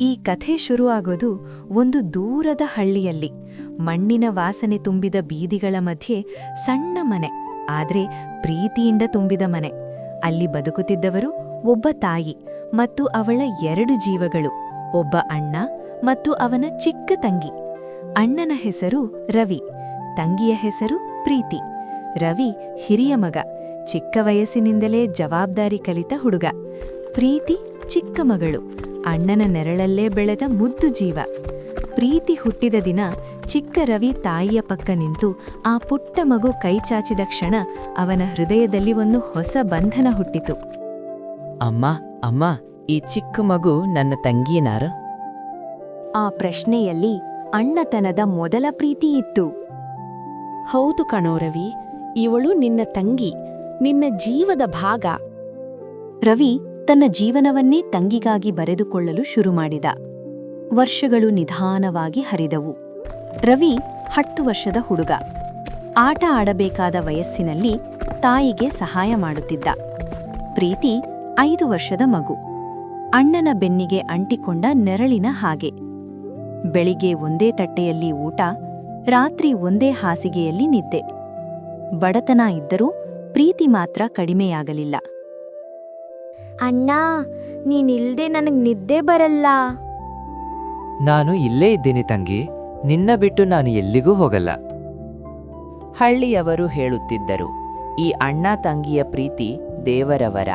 ಈ ಕಥೆ ಶುರುವಾಗೋದು ಒಂದು ದೂರದ ಹಳ್ಳಿಯಲ್ಲಿ. ಮಣ್ಣಿನ ವಾಸನೆ ತುಂಬಿದ ಬೀದಿಗಳ ಮಧ್ಯೆ ಸಣ್ಣ ಮನೆ, ಆದ್ರೆ ಪ್ರೀತಿಯಿಂದ ತುಂಬಿದ ಮನೆ. ಅಲ್ಲಿ ಬದುಕುತ್ತಿದ್ದವರು ಒಬ್ಬ ತಾಯಿ ಮತ್ತು ಅವಳ ಎರಡು ಜೀವಗಳು, ಒಬ್ಬ ಅಣ್ಣ ಮತ್ತು ಅವನ ಚಿಕ್ಕ ತಂಗಿ. ಅಣ್ಣನ ಹೆಸರು ರವಿ, ತಂಗಿಯ ಹೆಸರು ಪ್ರೀತಿ. ರವಿ ಹಿರಿಯ ಮಗ, ಚಿಕ್ಕ ವಯಸ್ಸಿನಿಂದಲೇ ಜವಾಬ್ದಾರಿ ಕಲಿತ ಹುಡುಗ. ಪ್ರೀತಿ ಚಿಕ್ಕ ಮಗಳು. ಅಣ್ಣನ ನೆರಳಲ್ಲೇ ಬೆಳೆದ ಮುದ್ದು ಜೀವ. ಪ್ರೀತಿ ಹುಟ್ಟಿದ ದಿನ ಚಿಕ್ಕ ರವಿ ತಾಯಿಯ ಪಕ್ಕ ನಿಂತು ಆ ಪುಟ್ಟ ಮಗು ಕೈಚಾಚಿದ ಕ್ಷಣ ಅವನ ಹೃದಯದಲ್ಲಿ ಒಂದು ಹೊಸ ಬಂಧನ ಹುಟ್ಟಿತು. ಅಮ್ಮ ಅಮ್ಮ ಈ ಚಿಕ್ಕ ಮಗು ನನ್ನ ತಂಗಿಯನಾರ? ಆ ಪ್ರಶ್ನೆಯಲ್ಲಿ ಅಣ್ಣತನದ ಮೊದಲ ಪ್ರೀತಿ ಇತ್ತು. ಹೌದು ಕಣೋ ರವಿ ಇವಳು ನಿನ್ನ ತಂಗಿ ನಿನ್ನ ಜೀವದ ಭಾಗ. ರವಿ ತನ್ನ ಜೀವನವನ್ನೇ ತಂಗಿಗಾಗಿ ಬರೆದುಕೊಳ್ಳಲು ಶುರು ಮಾಡಿದ ವರ್ಷಗಳು ನಿಧಾನವಾಗಿ ಹರಿದವು. ರವಿ ಹತ್ತು ವರ್ಷದ ಹುಡುಗ. ಆಟ ಆಡಬೇಕಾದ ವಯಸ್ಸಿನಲ್ಲಿ ತಾಯಿಗೆ ಸಹಾಯ ಮಾಡುತ್ತಿದ್ದ. ಪ್ರೀತಿ ಐದು ವರ್ಷದ ಮಗು. ಅಣ್ಣನ ಬೆನ್ನಿಗೆ ಅಂಟಿಕೊಂಡ ನೆರಳಿನ ಹಾಗೆ. ಬೆಳಿಗ್ಗೆ ಒಂದೇ ತಟ್ಟೆಯಲ್ಲಿ ಊಟ, ರಾತ್ರಿ ಒಂದೇ ಹಾಸಿಗೆಯಲ್ಲಿ ನಿದ್ದೆ. ಬಡತನ ಇದ್ದರೂ ಪ್ರೀತಿ ಮಾತ್ರ ಕಡಿಮೆಯಾಗಲಿಲ್ಲ. ಅಣ್ಣ, ನೀನಿಲ್ದೆ ನನಗ್ ನಿದ್ದೆ ಬರಲ್ಲ. ನಾನು ಇಲ್ಲೇ ಇದ್ದೀನಿ ತಂಗಿ, ನಿನ್ನ ಬಿಟ್ಟು ನಾನು ಎಲ್ಲಿಗೂ ಹೋಗಲ್ಲ. ಹಳ್ಳಿಯವರು ಹೇಳುತ್ತಿದ್ದರು, ಈ ಅಣ್ಣ ತಂಗಿಯ ಪ್ರೀತಿ ದೇವರವರ.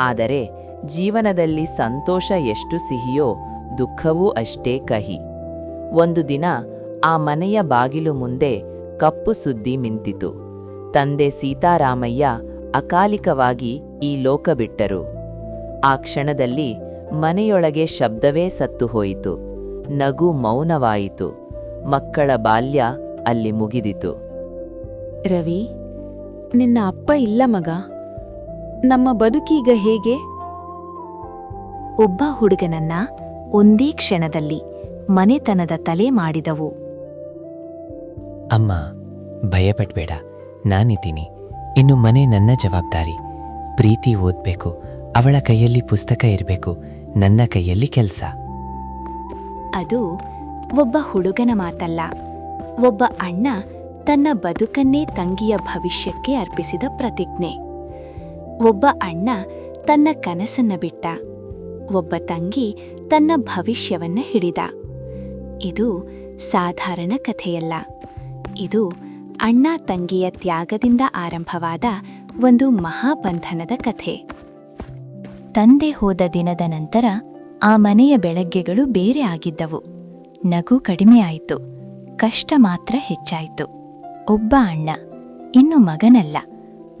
ಆದರೆ ಜೀವನದಲ್ಲಿ ಸಂತೋಷ ಎಷ್ಟು ಸಿಹಿಯೋ ದುಃಖವೂ ಅಷ್ಟೇ ಕಹಿ. ಒಂದು ದಿನ ಆ ಮನೆಯ ಬಾಗಿಲು ಮುಂದೆ ಕಪ್ಪು ಸುದ್ದಿ ಮಿಂತಿತು. ತಂದೆ ಸೀತಾರಾಮಯ್ಯ ಅಕಾಲಿಕವಾಗಿ ಈ ಲೋಕ ಬಿಟ್ಟರು ಆ ಕ್ಷಣದಲ್ಲಿ ಮನೆಯೊಳಗೆ ಶಬ್ದವೇ ಸತ್ತು ಹೋಯಿತು. ನಗು ಮೌನವಾಯಿತು. ಮಕ್ಕಳ ಬಾಲ್ಯ ಅಲ್ಲಿ ಮುಗಿದಿತು. ರವಿ ನಿನ್ನ ಅಪ್ಪ ಇಲ್ಲ ಮಗ. ನಮ್ಮ ಬದುಕೀಗ ಹೇಗೆ? ಒಬ್ಬ ಹುಡುಗನನ್ನ ಒಂದೇ ಕ್ಷಣದಲ್ಲಿ ಮನೆತನದ ತಲೆ ಮಾಡಿದವು. ಅಮ್ಮ ಭಯಪಡ್ಬೇಡ. ನಾನಿದ್ದೀನಿ. ಇನ್ನು ಮನೆ ನನ್ನ ಜವಾಬ್ದಾರಿ. ಪ್ರೀತಿ ಓದಬೇಕು. ಅವಳ ಕೈಯಲ್ಲಿ ಪುಸ್ತಕ ಇರಬೇಕು. ನನ್ನ ಕೈಯಲ್ಲಿ ಕೆಲಸ. ಅದು ಒಬ್ಬ ಹುಡುಗನ ಮಾತಲ್ಲ. ಒಬ್ಬ ಅಣ್ಣ ತನ್ನ ಬದುಕನ್ನೇ ತಂಗಿಯ ಭವಿಷ್ಯಕ್ಕೆ ಅರ್ಪಿಸಿದ ಪ್ರತಿಜ್ಞೆ. ಒಬ್ಬ ಅಣ್ಣ ತನ್ನ ಕನಸನ್ನ ಬಿಟ್ಟ. ಒಬ್ಬ ತಂಗಿ ತನ್ನ ಭವಿಷ್ಯವನ್ನ ಹಿಡಿದ. ಇದು ಸಾಧಾರಣ ಕಥೆಯಲ್ಲ. ಇದು ಅಣ್ಣ ತಂಗಿಯ ತ್ಯಾಗದಿಂದ ಆರಂಭವಾದ ಒಂದು ಮಹಾಬಂಧನದ ಕಥೆ. ತಂದೆ ಹೋದ ದಿನದ ನಂತರ ಆ ಮನೆಯ ಬೆಳಗ್ಗೆಗಳು ಬೇರೆ ಆಗಿದ್ದವು. ನಗು ಕಡಿಮೆಯಾಯಿತು ಕಷ್ಟ ಮಾತ್ರ ಹೆಚ್ಚಾಯಿತು. ಒಬ್ಬ ಅಣ್ಣ, ಇನ್ನು ಮಗನಲ್ಲ,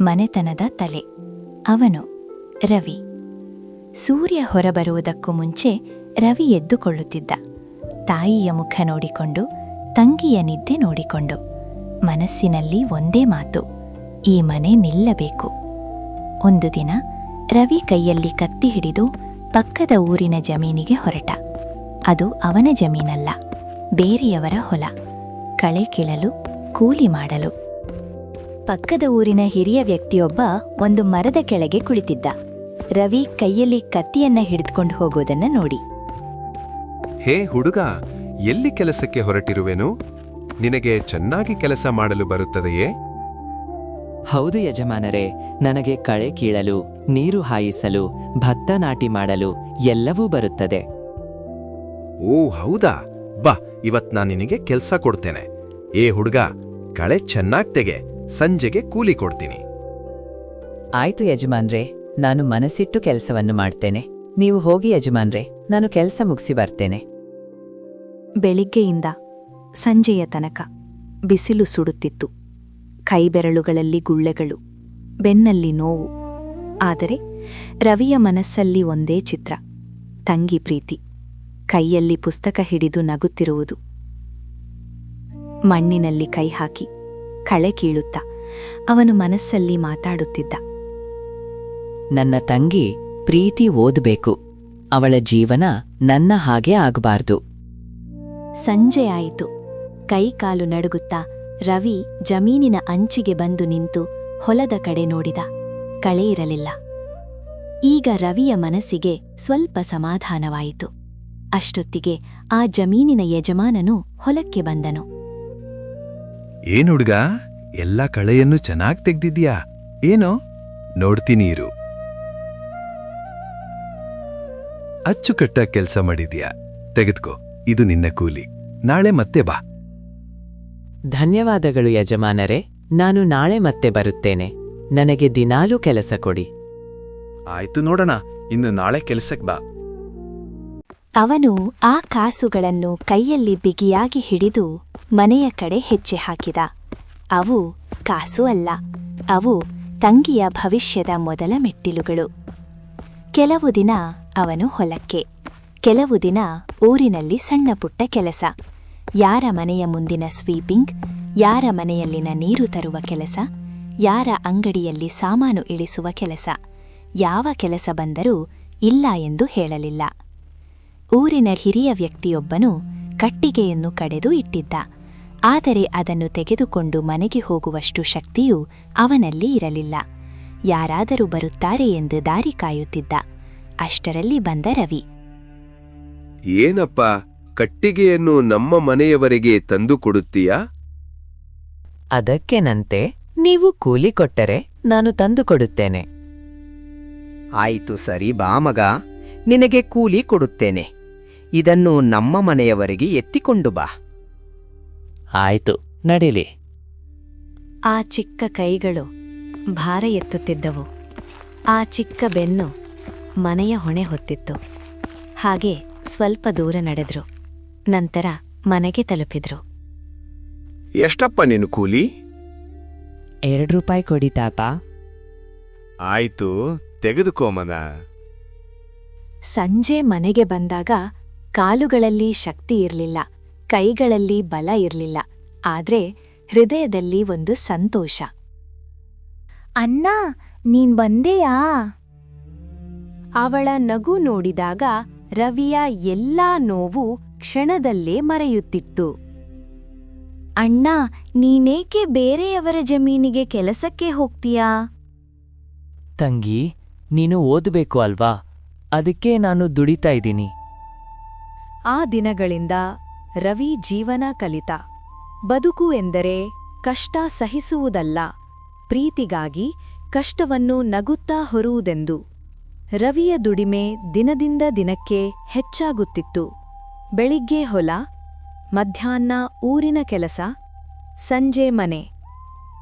ಮನೆತನದ ತಲೆ. ಅವನು ರವಿ. ಸೂರ್ಯ ಹೊರಬರುವುದಕ್ಕೂ ಮುಂಚೆ ರವಿ ಎದ್ದುಕೊಳ್ಳುತ್ತಿದ್ದ. ತಾಯಿಯ ಮುಖ ನೋಡಿಕೊಂಡು, ತಂಗಿಯ ನಿದ್ದೆ ನೋಡಿಕೊಂಡು. ಮನಸ್ಸಿನಲ್ಲಿ ಒಂದೇ ಮಾತು. ಈ ಮನೆ ನಿಲ್ಲಬೇಕು. ಒಂದು ದಿನ ರವಿ ಕೈಯಲ್ಲಿ ಕತ್ತಿ ಹಿಡಿದು ಪಕ್ಕದ ಊರಿನ ಜಮೀನಿಗೆ ಹೊರಟ. ಅದು ಅವನ ಜಮೀನಲ್ಲ, ಬೇರೆಯವರ ಹೊಲ. ಕಳೆ ಕೀಳಲು, ಕೂಲಿ ಮಾಡಲು. ಪಕ್ಕದ ಊರಿನ ಹಿರಿಯ ವ್ಯಕ್ತಿಯೊಬ್ಬ ಒಂದು ಮರದ ಕೆಳಗೆ ಕುಳಿತಿದ್ದ. ರವಿ ಕೈಯಲ್ಲಿ ಕತ್ತಿಯನ್ನ ಹಿಡಿದುಕೊಂಡು ಹೋಗೋದನ್ನ ನೋಡಿ. ಹೇ ಹುಡುಗ, ಎಲ್ಲಿ ಕೆಲಸಕ್ಕೆ ಹೊರಟಿರುವೆನು? ನಿನಗೆ ಚೆನ್ನಾಗಿ ಕೆಲಸ ಮಾಡಲು ಬರುತ್ತದೆಯೇ? ಹೌದು ಯಜಮಾನರೇ ನನಗೆ ಕಳೆ ಕೀಳಲು ನೀರು ಹಾಯಿಸಲು ಭತ್ತ ನಾಟಿ ಮಾಡಲು ಎಲ್ಲವೂ ಬರುತ್ತದೆ. ಓ ಹೌದಾ? ಬಾ ಇವತ್ ನಾನು ನಿನಗೆ ಕೆಲ್ಸ ಕೊಡ್ತೇನೆ. ಏ ಹುಡುಗ ಕಳೆ ಚೆನ್ನಾಗ್ ತೆಗೆ ಸಂಜೆಗೆ ಕೂಲಿ ಕೊಡ್ತೀನಿ. ಆಯ್ತು ಯಜಮಾನ್ರೆ ನಾನು ಮನಸ್ಸಿಟ್ಟು ಕೆಲಸವನ್ನು ಮಾಡ್ತೇನೆ. ನೀವು ಹೋಗಿ ಯಜಮಾನ್ರೆ ನಾನು ಕೆಲಸ ಮುಗಿಸಿ ಬರ್ತೇನೆ. ಬೆಳಿಗ್ಗೆಯಿಂದ ಸಂಜೆಯ ತನಕ ಬಿಸಿಲು ಸುಡುತ್ತಿತ್ತು. ಕೈಬೆರಳುಗಳಲ್ಲಿ ಗುಳ್ಳೆಗಳು ಬೆನ್ನಲ್ಲಿ ನೋವು. ಆದರೆ ರವಿಯ ಮನಸ್ಸಲ್ಲಿ ಒಂದೇ ಚಿತ್ರ ತಂಗಿ ಪ್ರೀತಿ. ಕೈಯಲ್ಲಿ ಪುಸ್ತಕ ಹಿಡಿದು ನಗುತ್ತಿರುವುದು. ಮಣ್ಣಿನಲ್ಲಿ ಕೈ ಹಾಕಿ ಕಳೆ ಕೀಳುತ್ತಾ ಅವನು ಮನಸ್ಸಲ್ಲಿ ಮಾತಾಡುತ್ತಿದ್ದ. ನನ್ನ ತಂಗಿ ಪ್ರೀತಿ ಓದಬೇಕು. ಅವಳ ಜೀವನ ನನ್ನ ಹಾಗೆ ಆಗಬಾರ್ದು. ಸಂಜೆಯಾಯಿತು ಕೈಕಾಲು ನಡುಗುತ್ತಾ ರವಿ ಜಮೀನಿನ ಅಂಚಿಗೆ ಬಂದು ನಿಂತು ಹೊಲದ ಕಡೆ ನೋಡಿದ. ಕಳೆ ಇರಲಿಲ್ಲ. ಈಗ ರವಿಯ ಮನಸ್ಸಿಗೆ ಸ್ವಲ್ಪ ಸಮಾಧಾನವಾಯಿತು. ಅಷ್ಟೊತ್ತಿಗೆ ಆ ಜಮೀನಿನ ಯಜಮಾನನು ಹೊಲಕ್ಕೆ ಬಂದನು. ಏನ್ ಹುಡುಗ? ಎಲ್ಲ ಕಳೆಯನ್ನು ಚೆನ್ನಾಗ್ ತೆಗ್ದಿದ್ಯಾ ಏನೋ? ನೋಡ್ತೀನಿ ಇರು ಅಚ್ಚುಕಟ್ಟ ಕೆಲಸ ಮಾಡಿದ್ಯಾ? ತೆಗೆದ್ಕೋ. ಇದು ನಿನ್ನ ಕೂಲಿ. ನಾಳೆ ಮತ್ತೆ ಬಾ. ಧನ್ಯವಾದಗಳು ಯಜಮಾನರೇ ನಾನು ನಾಳೆ ಮತ್ತೆ ಬರುತ್ತೇನೆ. ನನಗೆ ದಿನಾಲೂ ಕೆಲಸ ಕೊಡಿ. ಆಯ್ತು ನೋಡೋಣ ಇನ್ನು ನಾಳೆ ಕೆಲಸಕ್ಕೆ ಬಾ. ಅವನು ಆ ಕಾಸುಗಳನ್ನು ಕೈಯಲ್ಲಿ ಬಿಗಿಯಾಗಿ ಹಿಡಿದು ಮನೆಯ ಕಡೆ ಹೆಜ್ಜೆ ಹಾಕಿದ. ಅವು ಕಾಸು ಅಲ್ಲ ಅವು ತಂಗಿಯ ಭವಿಷ್ಯದ ಮೊದಲ ಮೆಟ್ಟಿಲುಗಳು. ಕೆಲವು ದಿನ ಅವನು ಹೊಲಕ್ಕೆ ಕೆಲವು ದಿನ ಊರಿನಲ್ಲಿ ಸಣ್ಣ ಪುಟ್ಟ ಕೆಲಸ. ಯಾರ ಮನೆಯ ಮುಂದಿನ ಸ್ವೀಪಿಂಗ್, ಯಾರ ಮನೆಯಲ್ಲಿನ ನೀರು ತರುವ ಕೆಲಸ, ಯಾರ ಅಂಗಡಿಯಲ್ಲಿ ಸಾಮಾನು ಇಳಿಸುವ ಕೆಲಸ, ಯಾವ ಕೆಲಸ ಬಂದರೂ ಇಲ್ಲ ಎಂದು ಹೇಳಲಿಲ್ಲ. ಊರಿನ ಹಿರಿಯ ವ್ಯಕ್ತಿಯೊಬ್ಬನು ಕಟ್ಟಿಗೆಯನ್ನು ಕಡೆದು ಇಟ್ಟಿದ್ದ. ಆದರೆ ಅದನ್ನು ತೆಗೆದುಕೊಂಡು ಮನೆಗೆ ಹೋಗುವಷ್ಟು ಶಕ್ತಿಯೂ ಅವನಲ್ಲಿ ಇರಲಿಲ್ಲ. ಯಾರಾದರೂ ಬರುತ್ತಾರೆ ಎಂದು ದಾರಿ ಕಾಯುತ್ತಿದ್ದ. ಅಷ್ಟರಲ್ಲಿ ಬಂದ ರವಿ. ಏನಪ್ಪ? ಕಟ್ಟಿಗೆಯನ್ನು ನಮ್ಮ ಮನೆಯವರೆಗೆ ತಂದು ಕೊಡುತ್ತೀಯಾ? ಅದಕ್ಕೇನಂತೆ ನೀವು ಕೂಲಿ ಕೊಟ್ಟರೆ ನಾನು ತಂದು ಕೊಡುತ್ತೇನೆ. ಆಯಿತು ಸರಿ ಬಾ ಮಗ ನಿನಗೆ ಕೂಲಿ ಕೊಡುತ್ತೇನೆ. ಇದನ್ನು ನಮ್ಮ ಮನೆಯವರೆಗೆ ಎತ್ತಿಕೊಂಡು ಬಾ. ಆಯಿತು ನಡೀಲಿ. ಆ ಚಿಕ್ಕ ಕೈಗಳು ಭಾರ ಎತ್ತುತ್ತಿದ್ದವು. ಆ ಚಿಕ್ಕ ಬೆನ್ನು ಮನೆಯ ಹೊಣೆ ಹೊತ್ತಿತ್ತು. ಹಾಗೆ ಸ್ವಲ್ಪ ದೂರ ನಡೆದ್ರು. ನಂತರ ಮನೆಗೆ ತಲುಪಿದ್ರು. ಎಷ್ಟಪ್ಪ ನೀನು ಕೂಲಿ? ಎರಡು ರೂಪಾಯಿ ಕೊಡಿ ತಾಪ ಆಯ್ತು ತೆಗೆದುಕೋಮನ ಸಂಜೆ ಮನೆಗೆ ಬಂದಾಗ ಕಾಲುಗಳಲ್ಲಿ ಶಕ್ತಿ ಇರಲಿಲ್ಲ ಕೈಗಳಲ್ಲಿ ಬಲ ಇರಲಿಲ್ಲ ಆದ್ರೆ ಹೃದಯದಲ್ಲಿ ಒಂದು ಸಂತೋಷ. ಅಣ್ಣ ನೀನ್ ಬಂದೆಯಾ? ಅವಳ ನಗು ನೋಡಿದಾಗ ರವಿಯ ಎಲ್ಲಾ ನೋವು ಕ್ಷಣದಲ್ಲೇ ಮರೆಯುತ್ತಿತ್ತು. ಅಣ್ಣ ನೀನೇಕೆ ಬೇರೆಯವರ ಜಮೀನಿಗೆ ಕೆಲಸಕ್ಕೆ ಹೋಗ್ತೀಯಾ? ತಂಗಿ ನೀನು ಓದಬೇಕು ಅಲ್ವಾ? ಅದಕ್ಕೆ ನಾನು ದುಡಿತಾ ಇದ್ದೀನಿ. ಆ ದಿನಗಳಿಂದ ರವಿ ಜೀವನ ಕಲಿತ. ಬದುಕು ಎಂದರೆ ಕಷ್ಟ ಸಹಿಸುವುದಲ್ಲ ಪ್ರೀತಿಗಾಗಿ ಕಷ್ಟವನ್ನು ನಗುತ್ತಾ ಹೊರುವುದೆಂದು. ರವಿಯ ದುಡಿಮೆ ದಿನದಿಂದ ದಿನಕ್ಕೆ ಹೆಚ್ಚಾಗುತ್ತಿತ್ತು. ಬೆಳಿಗ್ಗೆ ಹೊಲ, ಮಧ್ಯಾಹ್ನ ಊರಿನ ಕೆಲಸ, ಸಂಜೆ ಮನೆ.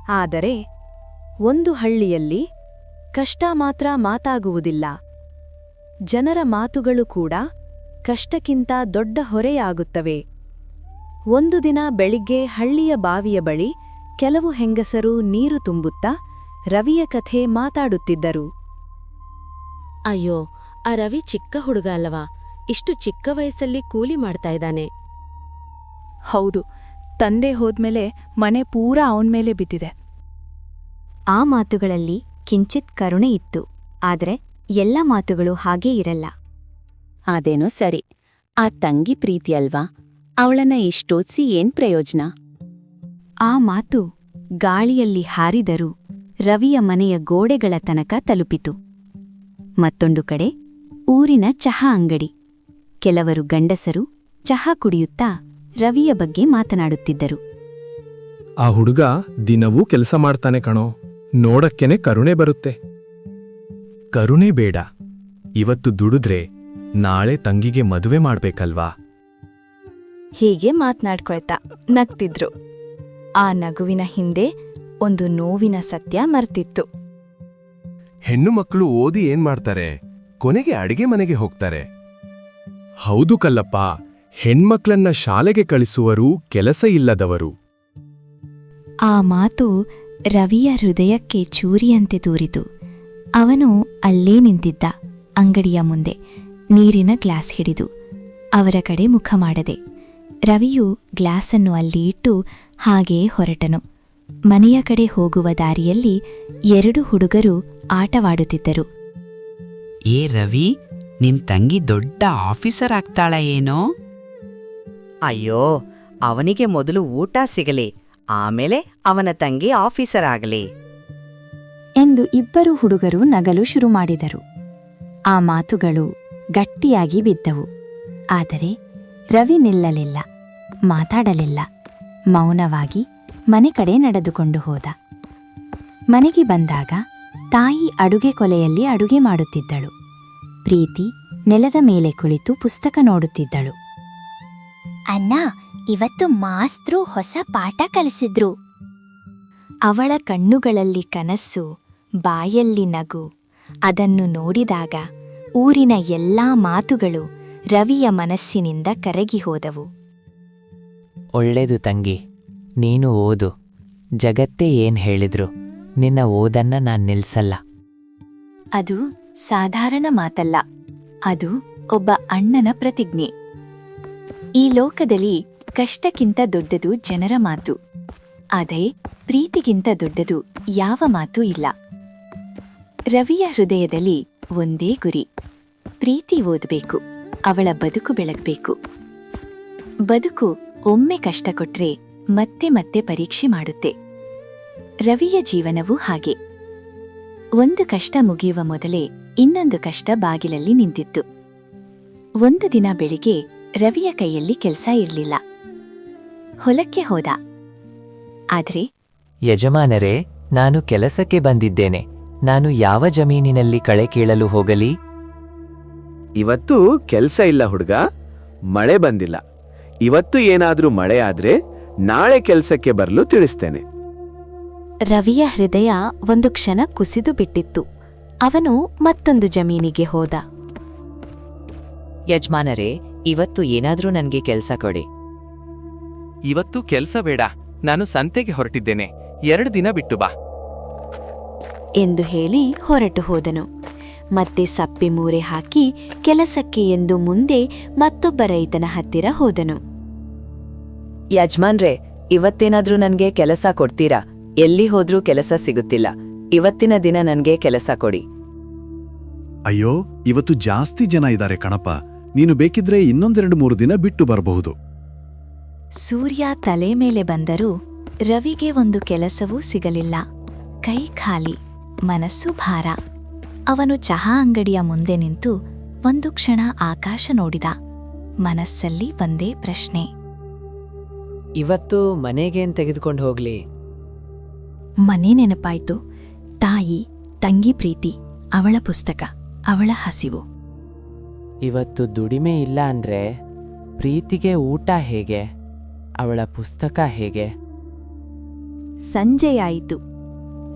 ಆದರೆ ಒಂದು ಹಳ್ಳಿಯಲ್ಲಿ ಕಷ್ಟ ಮಾತ್ರ ಮಾತಾಗುವುದಿಲ್ಲ. ಜನರ ಮಾತುಗಳು ಕೂಡ ಕಷ್ಟಕ್ಕಿಂತ ದೊಡ್ಡ ಹೊರೆಯಾಗುತ್ತವೆ. ಒಂದು ದಿನ ಬೆಳಿಗ್ಗೆ ಹಳ್ಳಿಯ ಬಾವಿಯ ಬಳಿ ಕೆಲವು ಹೆಂಗಸರು ನೀರು ತುಂಬುತ್ತಾ ರವಿಯ ಕಥೆ ಮಾತಾಡುತ್ತಿದ್ದರು. ಅಯ್ಯೋ, ಆ ರವಿ ಚಿಕ್ಕ ಹುಡುಗ ಅಲ್ಲವಾ ಇಷ್ಟು ಚಿಕ್ಕ ವಯಸ್ಸಲ್ಲಿ ಕೂಲಿ ಮಾಡ್ತಾ ಇದ್ದಾನೆ. ಹೌದು ತಂದೆ ಹೋದ್ಮೇಲೆ ಮನೆ ಪೂರಾ ಅವನ್ ಮೇಲೆ ಬಿದ್ದಿದೆ. ಆ ಮಾತುಗಳಲ್ಲಿ ಕಿಂಚಿತ್ ಕರುಣೆ ಇತ್ತು ಆದರೆ ಎಲ್ಲ ಮಾತುಗಳು ಹಾಗೇ ಇರಲ್ಲ. ಅದೇನೋ ಸರಿ ಆ ತಂಗಿ ಪ್ರೀತಿಯಲ್ವಾ ಅವಳನ್ನ ಇಷ್ಟೋತ್ಸಿ ಏನ್ ಪ್ರಯೋಜನ? ಆ ಮಾತು ಗಾಳಿಯಲ್ಲಿ ಹಾರಿದರೂ ರವಿಯ ಮನೆಯ ಗೋಡೆಗಳ ತನಕ ತಲುಪಿತು. ಮತ್ತೊಂದು ಕಡೆ ಊರಿನ ಚಹಾ ಅಂಗಡಿ. ಕೆಲವರು ಗಂಡಸರು ಚಹಾ ಕುಡಿಯುತ್ತಾ ರವಿಯ ಬಗ್ಗೆ ಮಾತನಾಡುತ್ತಿದ್ದರು. ಆ ಹುಡುಗ ದಿನವೂ ಕೆಲಸ ಮಾಡ್ತಾನೆ ಕಣೋ ನೋಡಕ್ಕೆನೆ ಕರುಣೆ ಬರುತ್ತೆ. ಕರುಣೆ ಬೇಡ ಇವತ್ತು ದುಡಿದ್ರೆ ನಾಳೆ ತಂಗಿಗೆ ಮದುವೆ ಮಾಡ್ಬೇಕಲ್ವಾ? ಹೀಗೆ ಮಾತ್ನಾಡ್ಕೊಳ್ತಾ ನಗ್ತಿದ್ರು. ಆ ನಗುವಿನ ಹಿಂದೆ ಒಂದು ನೋವಿನ ಸತ್ಯ ಮರ್ತಿತ್ತು. ಹೆಣ್ಣು ಮಕ್ಕಳು ಓದಿ ಏನ್ ಮಾಡ್ತಾರೆ? ಕೊನೆಗೆ ಅಡಿಗೆ ಮನೆಗೆ ಹೋಗ್ತಾರೆ. ಹೌದು ಕಲ್ಲಪ್ಪ ಹೆಣ್ಮಕ್ಳನ್ನ ಶಾಲೆಗೆ ಕಳಿಸುವರು ಕೆಲಸ ಇಲ್ಲದವರು. ಆ ಮಾತು ರವಿಯ ಹೃದಯಕ್ಕೆ ಚೂರಿಯಂತೆ ತೂರಿತು. ಅವನು ಅಲ್ಲೇ ನಿಂತಿದ್ದ ಅಂಗಡಿಯ ಮುಂದೆ ನೀರಿನ ಗ್ಲಾಸ್ ಹಿಡಿದು ಅವರ ಕಡೆ ಮುಖ ಮಾಡದೆ. ರವಿಯು ಗ್ಲಾಸನ್ನು ಅಲ್ಲಿ ಇಟ್ಟು ಹಾಗೇ ಹೊರಟನು. ಮನೆಯ ಕಡೆ ಹೋಗುವ ದಾರಿಯಲ್ಲಿ ಎರಡು ಹುಡುಗರು ಆಟವಾಡುತ್ತಿದ್ದರು. ಏ ರವಿ ನಿನ್ ತಂಗಿ ದೊಡ್ಡ ಆಫೀಸರ್ ಆಗ್ತಾಳ ಏನೋ? ಅಯ್ಯೋ ಅವನಿಗೆ ಮೊದಲು ಊಟ ಸಿಗಲಿ ಆಮೇಲೆ ಅವನ ತಂಗಿ ಆಫೀಸರ್ ಆಗಲಿ. ಎಂದು ಇಬ್ಬರು ಹುಡುಗರು ನಗಲು ಶುರು ಮಾಡಿದರು. ಆ ಮಾತುಗಳು ಗಟ್ಟಿಯಾಗಿ ಬಿದ್ದವು. ಆದರೆ ರವಿ ನಿಲ್ಲಲಿಲ್ಲ ಮಾತಾಡಲಿಲ್ಲ ಮೌನವಾಗಿ ಮನೆ ಕಡೆ ನಡೆದುಕೊಂಡು ಹೋದ. ಮನೆಗೆ ಬಂದಾಗ ತಾಯಿ ಅಡುಗೆ ಕೊಲೆಯಲ್ಲಿ ಅಡುಗೆ ಮಾಡುತ್ತಿದ್ದಳು. ಪ್ರೀತಿ ನೆಲದ ಮೇಲೆ ಕುಳಿತು ಪುಸ್ತಕ ನೋಡುತ್ತಿದ್ದಳು. ಅಣ್ಣ ಇವತ್ತು ಮಾಸ್ತ್ರು ಹೊಸ ಪಾಠ ಕಲಿಸಿದ್ರು. ಅವಳ ಕಣ್ಣುಗಳಲ್ಲಿ ಕನಸು ಬಾಯಲ್ಲಿ ನಗು. ಅದನ್ನು ನೋಡಿದಾಗ ಊರಿನ ಎಲ್ಲಾ ಮಾತುಗಳು ರವಿಯ ಮನಸ್ಸಿನಿಂದ ಕರಗಿ ಹೋದವು. ಒಳ್ಳೇದು ತಂಗಿ ನೀನು ಓದು. ಜಗತ್ತೇ ಏನ್ ಹೇಳಿದ್ರು ನಿನ್ನ ಓದನ್ನ ನಾನ್ ನಿಲ್ಸಲ್ಲ. ಅದು ಸಾಧಾರಣ ಮಾತಲ್ಲ. ಅದು ಒಬ್ಬ ಅಣ್ಣನ ಪ್ರತಿಜ್ಞೆ. ಈ ಲೋಕದಲ್ಲಿ ಕಷ್ಟಕ್ಕಿಂತ ದೊಡ್ಡದು ಜನರ ಮಾತು. ಅದೇ ಪ್ರೀತಿಗಿಂತ ದೊಡ್ಡದು ಯಾವ ಮಾತು ಇಲ್ಲ. ರವಿಯ ಹೃದಯದಲ್ಲಿ ಒಂದೇ ಗುರಿ. ಪ್ರೀತಿ ಓದಬೇಕು, ಅವಳ ಬದುಕು ಬೆಳಗಬೇಕು. ಬದುಕು ಒಮ್ಮೆ ಕಷ್ಟ ಕೊಟ್ರೆ ಮತ್ತೆ ಮತ್ತೆ ಪರೀಕ್ಷೆ ಮಾಡುತ್ತೆ. ರವಿಯ ಜೀವನವೂ ಹಾಗೆ. ಒಂದು ಕಷ್ಟ ಮುಗಿಯುವ ಮೊದಲೇ ಇನ್ನೊಂದು ಕಷ್ಟ ಬಾಗಿಲಲ್ಲಿ ನಿಂತಿತ್ತು. ಒಂದು ದಿನ ಬೆಳಿಗ್ಗೆ ರವಿಯ ಕೈಯಲ್ಲಿ ಕೆಲಸ ಇರಲಿಲ್ಲ. ಹೊಲಕ್ಕೆ ಹೋದ. ಆದ್ರೆ ಯಜಮಾನರೇ ನಾನು ಕೆಲಸಕ್ಕೆ ಬಂದಿದ್ದೇನೆ. ನಾನು ಯಾವ ಜಮೀನಿನಲ್ಲಿ ಕಳೆ ಕೇಳಲು ಹೋಗಲಿ? ಇವತ್ತು ಕೆಲಸ ಇಲ್ಲ ಹುಡುಗ. ಮಳೆ ಬಂದಿಲ್ಲ. ಇವತ್ತು ಏನಾದ್ರೂ ಮಳೆ ಆದ್ರೆ ನಾಳೆ ಕೆಲಸಕ್ಕೆ ಬರಲು ತಿಳಿಸ್ತೇನೆ. ರವಿಯ ಹೃದಯ ಒಂದು ಕ್ಷಣ ಕುಸಿದು ಬಿಟ್ಟಿತ್ತು. ಅವನು ಮತ್ತೊಂದು ಜಮೀನಿಗೆ ಹೋದ. ಯಜಮಾನರೇ ಇವತ್ತು ಏನಾದ್ರೂ ನನಗೆ ಕೆಲಸ ಕೊಡಿ. ಇವತ್ತು ಕೆಲಸ ಬೇಡ. ನಾನು ಸಂತೆಗೆ ಹೊರಟಿದ್ದೇನೆ. ಎರಡು ದಿನ ಬಿಟ್ಟು ಬಾ. ಎಂದು ಹೇಳಿ ಹೊರಟು ಹೋದನು. ಮತ್ತೆ ಸಪ್ಪೆ ಮೂರೆ ಹಾಕಿ ಕೆಲಸಕ್ಕೆ ಎಂದು ಮುಂದೆ ಮತ್ತೊಬ್ಬ ರೈತನ ಹತ್ತಿರ ಹೋದನು. ಯಜಮಾನ್ರೇ ಇವತ್ತೇನಾದ್ರೂ ನನಗೆ ಕೆಲಸ ಕೊಡ್ತೀರಾ? ಎಲ್ಲಿ ಹೋದ್ರೂ ಕೆಲಸ ಸಿಗುತ್ತಿಲ್ಲ. ಇವತ್ತಿನ ದಿನ ನನ್ಗೆ ಕೆಲಸ ಕೊಡಿ. ಅಯ್ಯೋ ಇವತ್ತು ಜಾಸ್ತಿ ಜನ ಇದ್ದಾರೆ ಕಣಪ್ಪ. ನೀನು ಬೇಕಿದ್ರೆ ಇನ್ನೊಂದೆರಡು ಮೂರು ದಿನ ಬಿಟ್ಟು ಬರಬಹುದು. ಸೂರ್ಯ ತಲೆ ಮೇಲೆ ಬಂದರೂ ರವಿಗೆ ಒಂದು ಕೆಲಸವೂ ಸಿಗಲಿಲ್ಲ. ಕೈ ಖಾಲಿ ಮನಸ್ಸು ಭಾರ. ಅವನು ಚಹಾ ಅಂಗಡಿಯ ಮುಂದೆ ನಿಂತು ಒಂದು ಕ್ಷಣ ಆಕಾಶ ನೋಡಿದ. ಮನಸ್ಸಲ್ಲಿ ಒಂದೇ ಪ್ರಶ್ನೆ. ಇವತ್ತು ಮನೆಗೇನ್ ತೆಗೆದುಕೊಂಡು ಹೋಗ್ಲಿ? ಮನೆ ನೆನಪಾಯ್ತು. ತಾಯಿ ತಂಗಿ ಪ್ರೀತಿ ಅವಳ ಪುಸ್ತಕ ಅವಳ ಹಸಿವು. ಇವತ್ತು ದುಡಿಮೆ ಇಲ್ಲ ಅಂದ್ರೆ ಪ್ರೀತಿಗೆ ಊಟ ಹೇಗೆ? ಅವಳ ಪುಸ್ತಕ ಹೇಗೆ? ಸಂಜೆಯಾಯಿತು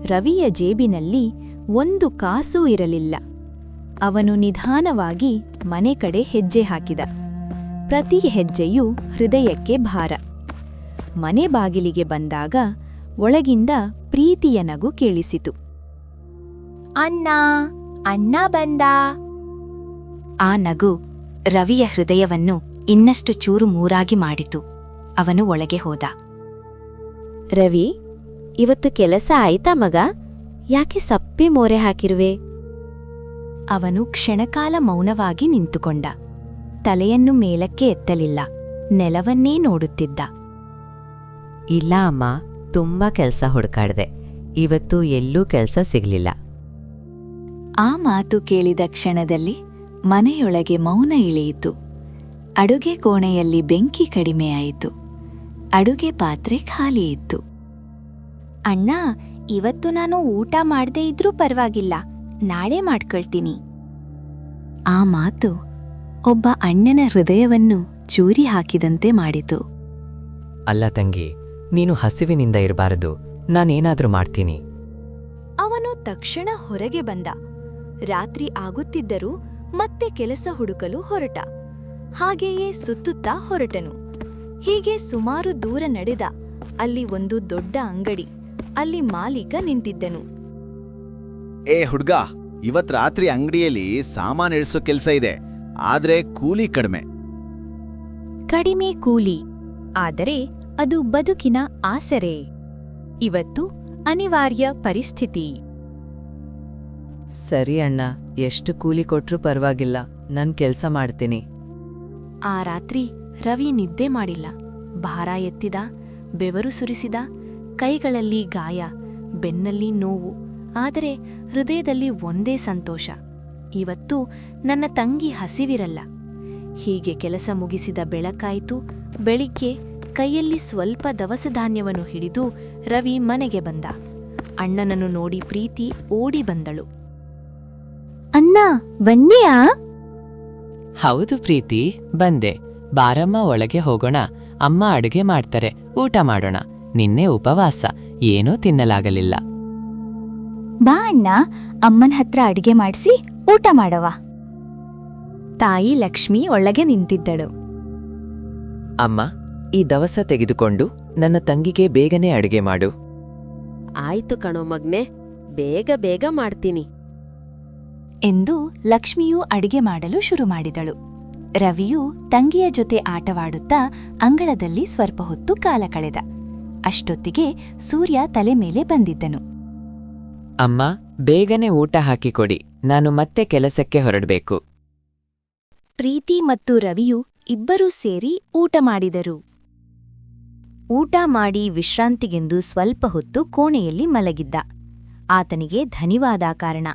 ರವಿಯ ಜೇಬಿನಲ್ಲಿ ಒಂದು ಕಾಸೂ ಇರಲಿಲ್ಲ. ಅವನು ನಿಧಾನವಾಗಿ ಮನೆ ಕಡೆ ಹೆಜ್ಜೆ ಹಾಕಿದ. ಪ್ರತಿ ಹೆಜ್ಜೆಯೂ ಹೃದಯಕ್ಕೆ ಭಾರ. ಮನೆ ಬಾಗಿಲಿಗೆ ಬಂದಾಗ ಒಳಗಿಂದ ಪ್ರೀತಿಯ ನಗು ಕೇಳಿಸಿತು. ಅಣ್ಣ ಅಣ್ಣ ಬಂದ. ಆ ನಗು ರವಿಯ ಹೃದಯವನ್ನು ಇನ್ನಷ್ಟು ಚೂರು ಮೂರಾಗಿ ಮಾಡಿತು. ಅವನು ಒಳಗೆ ಹೋದ. ರವಿ ಇವತ್ತು ಕೆಲಸ ಆಯ್ತಾ ಮಗ? ಯಾಕೆ ಸಪ್ಪೆ ಮೋರೆ ಹಾಕಿರುವೆ? ಅವನು ಕ್ಷಣಕಾಲ ಮೌನವಾಗಿ ನಿಂತುಕೊಂಡ. ತಲೆಯನ್ನು ಮೇಲಕ್ಕೆ ಎತ್ತಲಿಲ್ಲ. ನೆಲವನ್ನೇ ನೋಡುತ್ತಿದ್ದ. ಇಲ್ಲ ಅಮ್ಮ ತುಂಬಾ ಕೆಲಸ ಹುಡುಕಾಡಿದೆ. ಇವತ್ತು ಎಲ್ಲೂ ಕೆಲಸ ಸಿಗಲಿಲ್ಲ. ಆ ಮಾತು ಕೇಳಿದ ಕ್ಷಣದಲ್ಲಿ ಮನೆಯೊಳಗೆ ಮೌನ ಇಳಿಯಿತು. ಅಡುಗೆ ಕೋಣೆಯಲ್ಲಿ ಬೆಂಕಿ ಕಡಿಮೆಯಾಯಿತು ಅಡುಗೆ ಪಾತ್ರೆ ಖಾಲಿ ಇತ್ತು. ಅಣ್ಣ ಇವತ್ತು ನಾನು ಊಟ ಮಾಡದೇ ಇದ್ರೂ ಪರವಾಗಿಲ್ಲ. ನಾಳೆ ಮಾಡ್ಕೊಳ್ತೀನಿ. ಆ ಮಾತು ಒಬ್ಬ ಅಣ್ಣನ ಹೃದಯವನ್ನು ಚೂರಿ ಹಾಕಿದಂತೆ ಮಾಡಿತು. ಅಲ್ಲ ತಂಗಿ ನೀನು ಹಸಿವಿನಿಂದ ಇರಬಾರದು. ನಾನೇನಾದ್ರೂ ಮಾಡ್ತೀನಿ. ಅವನು ತಕ್ಷಣ ಹೊರಗೆ ಬಂದ. ರಾತ್ರಿ ಆಗುತ್ತಿದ್ದರೂ ಮತ್ತೆ ಕೆಲಸ ಹುಡುಕಲು ಹೊರಟ. ಹಾಗೆಯೇ ಸುತ್ತುತ್ತಾ ಹೊರಟನು. ಹೀಗೆ ಸುಮಾರು ದೂರ ನಡೆದ. ಅಲ್ಲಿ ಒಂದು ದೊಡ್ಡ ಅಂಗಡಿ. ಅಲ್ಲಿ ಮಾಲೀಕ ನಿಂತಿದ್ದನು. ಏ ಹುಡ್ಗ ಇವತ್ ರಾತ್ರಿ ಅಂಗಡಿಯಲ್ಲಿ ಸಾಮಾನು ಇಳಿಸೋ ಕೆಲಸ ಇದೆ. ಆದ್ರೆ ಕೂಲಿ ಕಡಿಮೆ. ಕಡಿಮೆ ಕೂಲಿ. ಆದರೆ ಅದು ಬದುಕಿನ ಆಸರೆ. ಇವತ್ತು ಅನಿವಾರ್ಯ ಪರಿಸ್ಥಿತಿ. ಸರಿ ಅಣ್ಣ ಎಷ್ಟು ಕೂಲಿ ಕೊಟ್ರೂ ಪರವಾಗಿಲ್ಲ ನನ್ ಕೆಲ್ಸ ಮಾಡ್ತೀನಿ. ಆ ರಾತ್ರಿ ರವಿ ನಿದ್ದೆ ಮಾಡಿಲ್ಲ. ಭಾರ ಎತ್ತಿದ ಬೆವರು ಸುರಿಸಿದ ಕೈಗಳಲ್ಲಿ ಗಾಯ ಬೆನ್ನಲ್ಲಿ ನೋವು ಆದರೆ ಹೃದಯದಲ್ಲಿ ಒಂದೇ ಸಂತೋಷ. ಇವತ್ತು ನನ್ನ ತಂಗಿ ಹಸಿವಿರಲ್ಲ. ಹೀಗೆ ಕೆಲಸ ಮುಗಿಸಿದ ಬೆಳಕಾಯಿತು ಬೆಳಿಗ್ಗೆ ಕೈಯಲ್ಲಿ ಸ್ವಲ್ಪ ದವಸ ಧಾನ್ಯವನ್ನು ಹಿಡಿದು ರವಿ ಮನೆಗೆ ಬಂದ. ಅಣ್ಣನನ್ನು ನೋಡಿ ಪ್ರೀತಿ ಓಡಿ ಬಂದಳು. ಅಣ್ಣ ಬನ್ನಿಯಾ? ಹೌದು ಪ್ರೀತಿ ಬಂದೆ. ಬಾರಮ್ಮ ಒಳಗೆ ಹೋಗೋಣ. ಅಮ್ಮ ಅಡುಗೆ ಮಾಡ್ತಾರೆ. ಊಟ ಮಾಡೋಣ. ನಿನ್ನೆ ಉಪವಾಸ. ಏನೂ ತಿನ್ನಲಾಗಲಿಲ್ಲ. ಬಾ ಅಣ್ಣ ಅಮ್ಮನ ಹತ್ರ ಅಡಿಗೆ ಮಾಡಿಸಿ ಊಟ ಮಾಡವ. ತಾಯಿ ಲಕ್ಷ್ಮಿ ಒಳಗೆ ನಿಂತಿದ್ದಳು. ಅಮ್ಮ ಈ ದವಸ ತೆಗೆದುಕೊಂಡು ನನ್ನ ತಂಗಿಗೆ ಬೇಗನೆ ಅಡುಗೆ ಮಾಡು. ಆಯ್ತು ಕಣೋ ಮಗ್ನೆ ಬೇಗ ಬೇಗ ಮಾಡ್ತೀನಿ. ಎಂದು ಲಕ್ಷ್ಮಿಯು ಅಡಿಗೆ ಮಾಡಲು ಶುರು ಮಾಡಿದಳು. ರವಿಯು ತಂಗಿಯ ಜೊತೆ ಆಟವಾಡುತ್ತಾ ಅಂಗಳದಲ್ಲಿ ಸ್ವಲ್ಪ ಹೊತ್ತು ಕಾಲ ಕಳೆದ. ಅಷ್ಟೊತ್ತಿಗೆ ಸೂರ್ಯ ತಲೆ ಮೇಲೆ ಬಂದಿದ್ದನು. ಅಮ್ಮ ಬೇಗನೆ ಊಟ ಹಾಕಿಕೊಡಿ ನಾನು ಮತ್ತೆ ಕೆಲಸಕ್ಕೆ ಹೊರಡಬೇಕು. ಪ್ರೀತಿ ಮತ್ತು ರವಿಯು ಇಬ್ಬರೂ ಸೇರಿ ಊಟ ಮಾಡಿದರು. ಊಟ ಮಾಡಿ ವಿಶ್ರಾಂತಿಗೆಂದು ಸ್ವಲ್ಪ ಹೊತ್ತು ಕೋಣೆಯಲ್ಲಿ ಮಲಗಿದ್ದ. ಆತನಿಗೆ ಧನಿವಾದ ಕಾರಣ.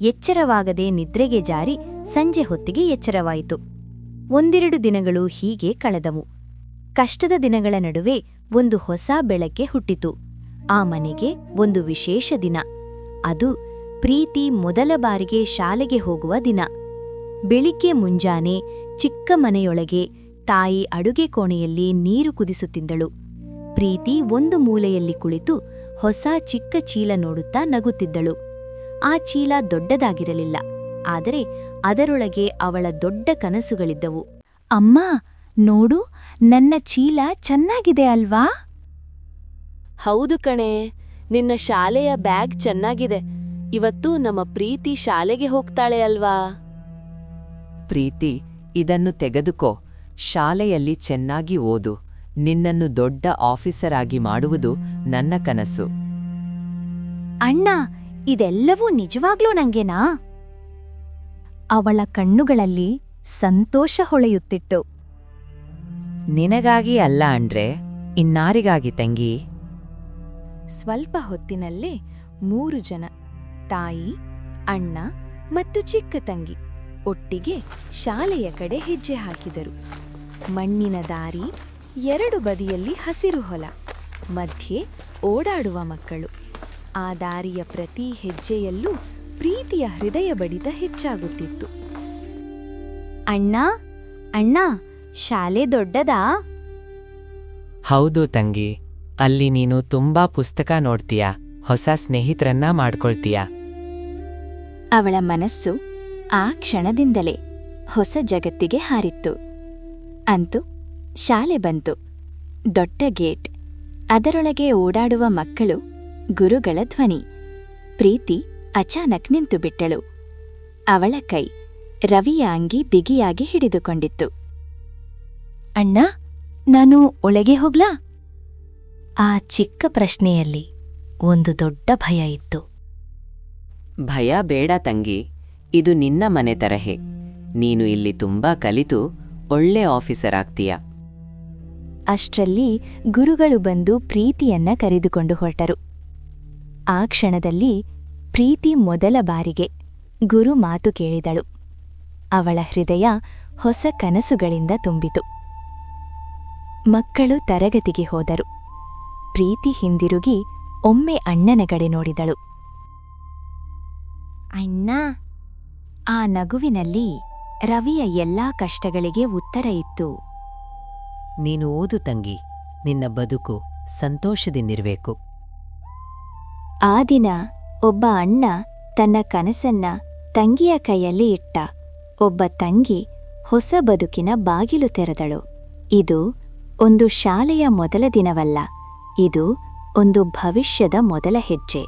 ಎಚ್ಚರವಾಗದೆ ನಿದ್ರೆಗೆ ಜಾರಿ ಸಂಜೆ ಹೊತ್ತಿಗೆ ಎಚ್ಚರವಾಯಿತು. ಒಂದೆರಡು ದಿನಗಳು ಹೀಗೆ ಕಳೆದವು. ಕಷ್ಟದ ದಿನಗಳ ನಡುವೆ ಒಂದು ಹೊಸ ಬೆಳಕೆ ಹುಟ್ಟಿತು. ಆ ಮನೆಗೆ ಒಂದು ವಿಶೇಷ ದಿನ. ಅದು ಪ್ರೀತಿ ಮೊದಲ ಬಾರಿಗೆ ಶಾಲೆಗೆ ಹೋಗುವ ದಿನ. ಬೆಳಿಗ್ಗೆ ಮುಂಜಾನೆ ಚಿಕ್ಕ ಮನೆಯೊಳಗೆ ತಾಯಿ ಅಡುಗೆ ಕೋಣೆಯಲ್ಲಿ ನೀರು ಕುದಿಸುತ್ತಿದ್ದಳು. ಪ್ರೀತಿ ಒಂದು ಮೂಲೆಯಲ್ಲಿ ಕುಳಿತು ಹೊಸ ಚಿಕ್ಕ ಚೀಲ ನೋಡುತ್ತಾ ನಗುತ್ತಿದ್ದಳು. ಆ ಚೀಲ ದೊಡ್ಡದಾಗಿರಲಿಲ್ಲ. ಆದರೆ ಅದರೊಳಗೆ ಅವಳ ದೊಡ್ಡ ಕನಸುಗಳಿದ್ದವು. ಅಮ್ಮ ನೋಡು ನನ್ನ ಚೀಲ ಚೆನ್ನಾಗಿದೆ ಅಲ್ವಾ? ಹೌದು ಕಣೆ ನಿನ್ನ ಶಾಲೆಯ ಬ್ಯಾಗ್ ಚೆನ್ನಾಗಿದೆ. ಇವತ್ತು ನಮ್ಮ ಪ್ರೀತಿ ಶಾಲೆಗೆ ಹೋಗ್ತಾಳೆ ಅಲ್ವಾ? ಪ್ರೀತಿ ಇದನ್ನು ತೆಗೆದುಕೋ. ಶಾಲೆಯಲ್ಲಿ ಚೆನ್ನಾಗಿ ಓದು. ನಿನ್ನನ್ನು ದೊಡ್ಡ ಆಫೀಸರ್ ಆಗಿ ಮಾಡುವುದು ನನ್ನ ಕನಸು. ಅಣ್ಣ ಇದೆಲ್ಲವೂ ನಿಜವಾಗ್ಲೂ ನಂಗೆನಾ? ಅವಳ ಕಣ್ಣುಗಳಲ್ಲಿ ಸಂತೋಷ ಹೊಳೆಯುತ್ತಿತ್ತು. ನಿನಗಾಗಿ ಅಲ್ಲ ಅಂಡ್ರೆ ಇನ್ನಾರಿಗಾಗಿ ತಂಗಿ? ಸ್ವಲ್ಪ ಹೊತ್ತಿನಲ್ಲೇ ಮೂರು ಜನ ತಾಯಿ ಅಣ್ಣ ಮತ್ತು ಚಿಕ್ಕ ತಂಗಿ ಒಟ್ಟಿಗೆ ಶಾಲೆಯ ಕಡೆ ಹೆಜ್ಜೆ ಹಾಕಿದರು. ಮಣ್ಣಿನ ದಾರಿ ಎರಡು ಬದಿಯಲ್ಲಿ ಹಸಿರು ಹೊಲ ಮಧ್ಯೆ ಓಡಾಡುವ ಮಕ್ಕಳು. ಆ ದಾರಿಯ ಪ್ರತಿ ಹೆಜ್ಜೆಯಲ್ಲೂ ಪ್ರೀತಿಯ ಹೃದಯ ಬಡಿತ ಹೆಚ್ಚಾಗುತ್ತಿತ್ತು. ಅಣ್ಣ ಅಣ್ಣ ಶಾಲೆ ದೊಡ್ಡದಾ? ಹೌದು ತಂಗಿ ಅಲ್ಲಿ ನೀನು ತುಂಬಾ ಪುಸ್ತಕ ನೋಡ್ತೀಯ ಹೊಸ ಸ್ನೇಹಿತರನ್ನ ಮಾಡ್ಕೊಳ್ತೀಯ? ಅವಳ ಮನಸ್ಸು ಆ ಕ್ಷಣದಿಂದಲೇ ಹೊಸ ಜಗತ್ತಿಗೆ ಹಾರಿತ್ತು. ಅಂತೂ ಶಾಲೆ ಬಂತು. ದೊಡ್ಡ ಗೇಟ್. ಅದರೊಳಗೆ ಓಡಾಡುವ ಮಕ್ಕಳು, ಗುರುಗಳ ಧ್ವನಿ. ಪ್ರೀತಿ ಅಚಾನಕ್ ನಿಂತು ಬಿಟ್ಟಳು. ಅವಳ ಕೈ ರವಿಯ ಅಂಗಿ ಬಿಗಿಯಾಗಿ ಹಿಡಿದುಕೊಂಡಿತ್ತು. ಅಣ್ಣ, ನಾನು ಒಳಗೆ ಹೋಗ್ಲಾ? ಆ ಚಿಕ್ಕ ಪ್ರಶ್ನೆಯಲ್ಲಿ ಒಂದು ದೊಡ್ಡ ಭಯ ಇತ್ತು. ಭಯ ಬೇಡ ತಂಗಿ. ಇದು ನಿನ್ನ ಮನೆ ತರಹೆ. ನೀನು ಇಲ್ಲಿ ತುಂಬಾ ಕಲಿತು ಒಳ್ಳೆ ಆಫೀಸರ್ ಆಗ್ತೀಯ? ಅಷ್ಟರಲ್ಲಿ ಗುರುಗಳು ಬಂದು ಪ್ರೀತಿಯನ್ನ ಕರೆದುಕೊಂಡು ಹೊರಟರು. ಆ ಕ್ಷಣದಲ್ಲಿ ಪ್ರೀತಿ ಮೊದಲ ಬಾರಿಗೆ ಗುರು ಮಾತು ಕೇಳಿದಳು. ಅವಳ ಹೃದಯ ಹೊಸ ಕನಸುಗಳಿಂದ ತುಂಬಿತು. ಮಕ್ಕಳು ತರಗತಿಗೆ ಹೋದರು. ಪ್ರೀತಿ ಹಿಂದಿರುಗಿ ಒಮ್ಮೆ ಅಣ್ಣನ ಕಡೆ ನೋಡಿದಳು. ಅಣ್ಣ! ಆ ನಗುವಿನಲ್ಲಿ ರವಿಯ ಎಲ್ಲಾ ಕಷ್ಟಗಳಿಗೆ ಉತ್ತರ ಇತ್ತು. ನೀನು ಓದು ತಂಗಿ, ನಿನ್ನ ಬದುಕು ಸಂತೋಷದಿಂದಿರಬೇಕು. ಆ ದಿನ ಒಬ್ಬ ಅಣ್ಣ ತನ್ನ ಕನಸನ್ನ ತಂಗಿಯ ಕೈಯಲ್ಲಿ ಇಟ್ಟ. ಒಬ್ಬ ತಂಗಿ ಹೊಸ ಬದುಕಿನ ಬಾಗಿಲು ತೆರೆದಳು. ಇದು ಒಂದು ಶಾಲೆಯ ಮೊದಲ ದಿನವಲ್ಲ, ಇದು ಒಂದು ಭವಿಷ್ಯದ ಮೊದಲ ಹೆಜ್ಜೆ.